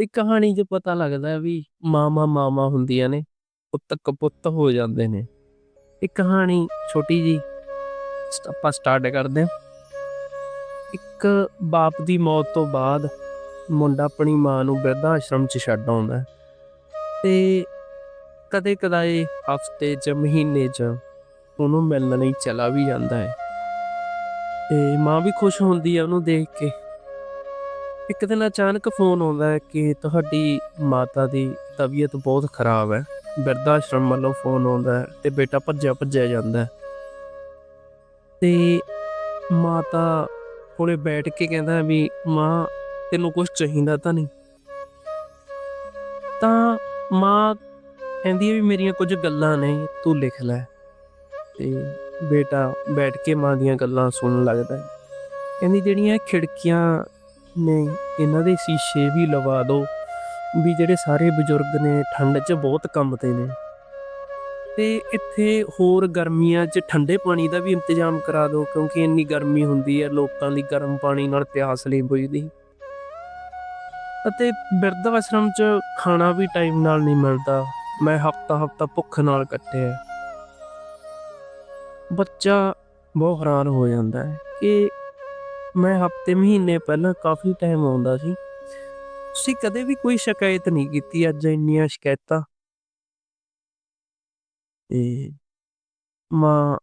ਇਹ ਕਹਾਣੀ 'ਚ ਪਤਾ ਲੱਗਦਾ ਵੀ ਮਾਵਾਂ ਮਾਵਾਂ ਹੁੰਦੀਆਂ ਨੇ, ਪੁੱਤ ਕਪੁੱਤ ਹੋ ਜਾਂਦੇ ਨੇ। ਇਹ ਕਹਾਣੀ ਛੋਟੀ ਜੀ ਆਪਾਂ ਸਟਾਰਟ ਕਰਦੇ ਹਾਂ। ਇੱਕ ਬਾਪ ਦੀ ਮੌਤ ਤੋਂ ਬਾਅਦ ਮੁੰਡਾ ਆਪਣੀ ਮਾਂ ਨੂੰ ਬਿਰਧ ਆਸ਼ਰਮ 'ਚ ਛੱਡ ਆਉਂਦਾ ਹੈ। ਤੇ ਕਦੇ ਕਦਾਏ ਹਫ਼ਤੇ 'ਚ, ਮਹੀਨੇ 'ਚ ਉਹਨੂੰ ਮਿਲਣ ਲਈ ਚਲਾ ਵੀ ਜਾਂਦਾ ਹੈ। ਤੇ ਮਾਂ ਵੀ ਖੁਸ਼ ਹੁੰਦੀ ਹੈ ਉਹਨੂੰ ਦੇਖ ਕੇ। ਇੱਕ ਦਿਨ ਅਚਾਨਕ ਫੋਨ ਆਉਂਦਾ ਹੈ ਕਿ ਤੁਹਾਡੀ ਮਾਤਾ ਦੀ ਤਬੀਅਤ ਬਹੁਤ ਖਰਾਬ ਹੈ। ਬਿਰਧ ਆਸ਼ਰਮ ਵੱਲੋਂ ਫੋਨ ਆਉਂਦਾ ਹੈ ਤੇ ਬੇਟਾ ਭੱਜਿਆ ਭੱਜਿਆ ਜਾਂਦਾ ਹੈ। ਤੇ ਮਾਤਾ ਕੋਲੇ ਬੈਠ ਕੇ ਕਹਿੰਦਾ ਵੀ, ਮਾਂ, ਤੈਨੂੰ ਕੁਝ ਚਾਹੀਦਾ ਤਾਂ ਨਹੀਂ? ਤਾਂ ਮਾਂ ਕਹਿੰਦੀ ਹੈ ਵੀ, ਮੇਰੀਆਂ ਕੁਝ ਗੱਲਾਂ ਨੇ, ਤੂੰ ਲਿਖ ਲੈ। ਤੇ ਬੇਟਾ ਬੈਠ ਕੇ ਮਾਂ ਦੀਆਂ ਗੱਲਾਂ ਸੁਣਨ ਲੱਗਦਾ ਕਹਿੰਦੀ, ਜਿਹੜੀਆਂ ਖਿੜਕੀਆਂ ਨੇ ਇਹਨਾਂ ਦੇ ਸ਼ੀਸ਼ੇ ਵੀ ਲਵਾ ਦਿਓ ਵੀ ਜਿਹੜੇ ਸਾਰੇ ਬਜ਼ੁਰਗ ਨੇ ਠੰਡ 'ਚ ਬਹੁਤ ਕੰਬਦੇ ਨੇ। ਤੇ ਇੱਥੇ ਹੋਰ ਗਰਮੀਆਂ 'ਚ ਠੰਡੇ ਪਾਣੀ ਦਾ ਵੀ ਇੰਤਜ਼ਾਮ ਕਰਾ ਦਿਓ ਕਿਉਂਕਿ ਇੰਨੀ ਗਰਮੀ ਹੁੰਦੀ ਹੈ, ਲੋਕਾਂ ਦੀ ਗਰਮ ਪਾਣੀ ਨਾਲ ਪਿਆਸ ਨਹੀਂ ਬੁਝਦੀ। ਅਤੇ ਬਿਰਧ ਆਸ਼ਰਮ 'ਚ ਖਾਣਾ ਵੀ ਟਾਈਮ ਨਾਲ ਨਹੀਂ ਮਿਲਦਾ, ਮੈਂ ਹਫਤਾ ਹਫਤਾ ਭੁੱਖ ਨਾਲ ਕੱਟਿਆ ਬੱਚਾ ਬਹੁਤ ਹੈਰਾਨ ਹੋ ਜਾਂਦਾ ਹੈ ਕਿ ਮੈਂ ਹਫ਼ਤੇ ਮਹੀਨੇ ਪਹਿਲਾਂ ਕਾਫੀ ਟਾਈਮ ਆਉਂਦਾ ਸੀ। ਤੁਸੀਂ ਕਦੇ ਵੀ ਕੋਈ ਸ਼ਿਕਾਇਤ ਨਹੀਂ ਕੀਤੀ ਅੱਜ ਇੰਨੀਆਂ ਸ਼ਿਕਾਇਤਾਂ? ਤੇ ਮਾਂ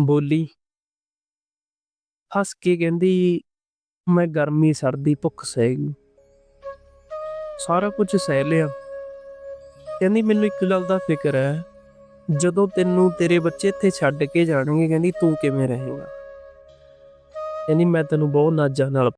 ਬੋਲੀ, ਹੱਸ ਕੇ ਕਹਿੰਦੀ, ਮੈਂ ਗਰਮੀ ਸਰਦੀ ਭੁੱਖ ਸਹਿ ਗਈ। ਸਾਰਾ ਕੁਝ ਸਹਿ ਲਿਆ। ਕਹਿੰਦੀ, ਮੈਨੂੰ ਇੱਕ ਗੱਲ ਦਾ ਫਿਕਰ ਹੈ। ਜਦੋਂ ਤੈਨੂੰ ਤੇਰੇ ਬੱਚੇ ਇੱਥੇ ਛੱਡ ਕੇ ਜਾਣਗੇ, ਕਹਿੰਦੀ, ਤੂੰ ਕਿਵੇਂ ਰਹੇਗਾ? ਕਹਿੰਦੀ ਮੈਂ ਤੈਨੂੰ ਬਹੁਤ ਨਾਜ਼ਾਂ ਨਾਲ